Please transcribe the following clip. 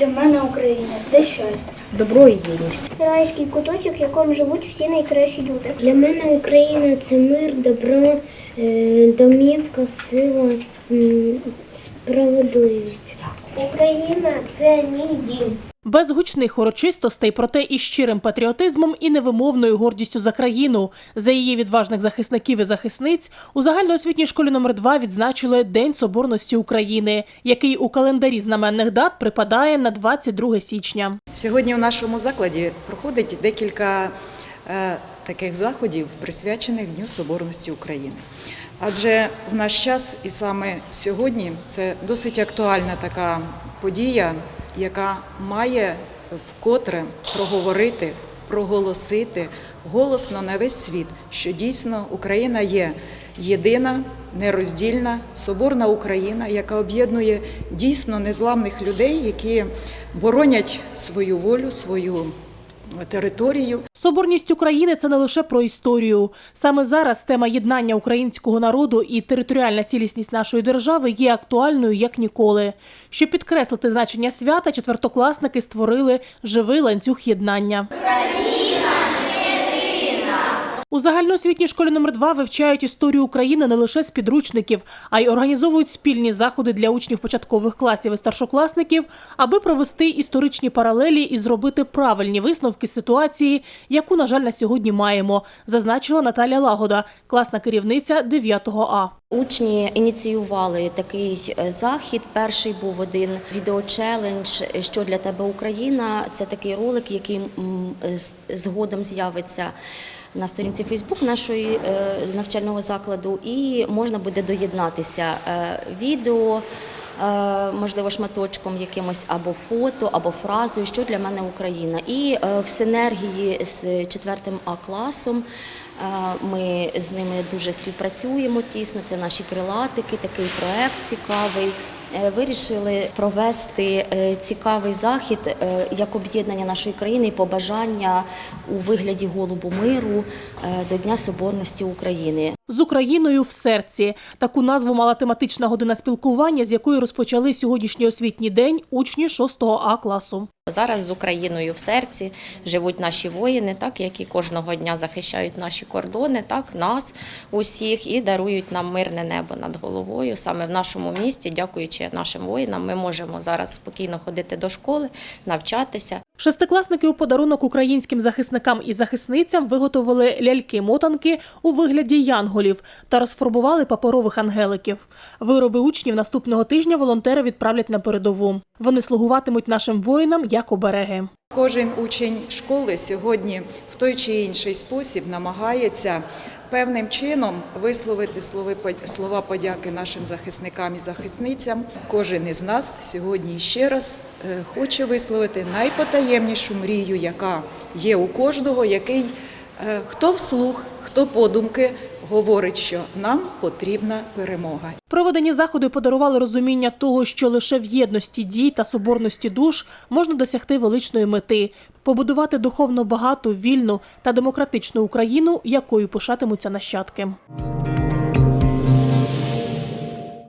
для мене Україна це щастя. добро і єдність. Райський куточок, в якому живуть всі найкращі люди. Для мене Україна це мир, добро, е, домівка, сила, справедливість. Україна це мій дім. Без гучних урочистостей, проте із щирим патріотизмом і невимовною гордістю за країну, за її відважних захисників і захисниць у загальноосвітній школі номер 2 відзначили День Соборності України, який у календарі знаменних дат припадає на 22 січня. Сьогодні у нашому закладі проходить декілька е, таких заходів, присвячених Дню Соборності України. Адже в наш час і саме сьогодні це досить актуальна така подія, яка має вкотре проговорити, проголосити голосно на весь світ, що дійсно Україна є єдина, нероздільна, соборна Україна, яка об'єднує дійсно незламних людей, які боронять свою волю, свою територію. Соборність України це не лише про історію. Саме зараз тема єднання українського народу і територіальна цілісність нашої держави є актуальною як ніколи. Щоб підкреслити значення свята, четвертокласники створили живий ланцюг єднання. У загальноосвітній школі номер 2 вивчають історію України не лише з підручників, а й організовують спільні заходи для учнів початкових класів і старшокласників, аби провести історичні паралелі і зробити правильні висновки ситуації, яку, на жаль, на сьогодні маємо, зазначила Наталя Лагода, класна керівниця 9 А. Учні ініціювали такий е, захід. Перший був один відеочелендж Що для тебе Україна. Це такий ролик, який м, згодом з'явиться на сторінці Фейсбук нашої е, навчального закладу, і можна буде доєднатися е, відео. Е, Можливо, шматочком якимось або фото, або фразою, що для мене Україна. І е, в синергії з четвертим А класом Е, Ми з ними дуже співпрацюємо тісно. Це наші крилатики, такий проект цікавий. Вирішили провести цікавий захід як об'єднання нашої країни і побажання у вигляді голубу миру до Дня Соборності України. З Україною в серці таку назву мала тематична година спілкування, з якої розпочали сьогоднішній освітній день учні 6 А класу. Зараз з Україною в серці живуть наші воїни, так які кожного дня захищають наші кордони, так нас усіх і дарують нам мирне небо над головою. Саме в нашому місті, дякуючи нашим воїнам, ми можемо зараз спокійно ходити до школи, навчатися. Шестикласники у подарунок українським захисникам і захисницям виготовили ляльки-мотанки у вигляді янголів та розфарбували паперових ангеликів. Вироби учнів наступного тижня волонтери відправлять на передову. Вони слугуватимуть нашим воїнам як обереги. Кожен учень школи сьогодні в той чи інший спосіб намагається певним чином висловити слови слова подяки нашим захисникам і захисницям. Кожен із нас сьогодні ще раз е, хоче висловити найпотаємнішу мрію, яка є у кожного, який е, хто вслух, хто подумки говорить, що нам потрібна перемога. Проведені заходи подарували розуміння того, що лише в єдності дій та соборності душ можна досягти величної мети побудувати духовно багату, вільну та демократичну Україну, якою пишатимуться нащадки.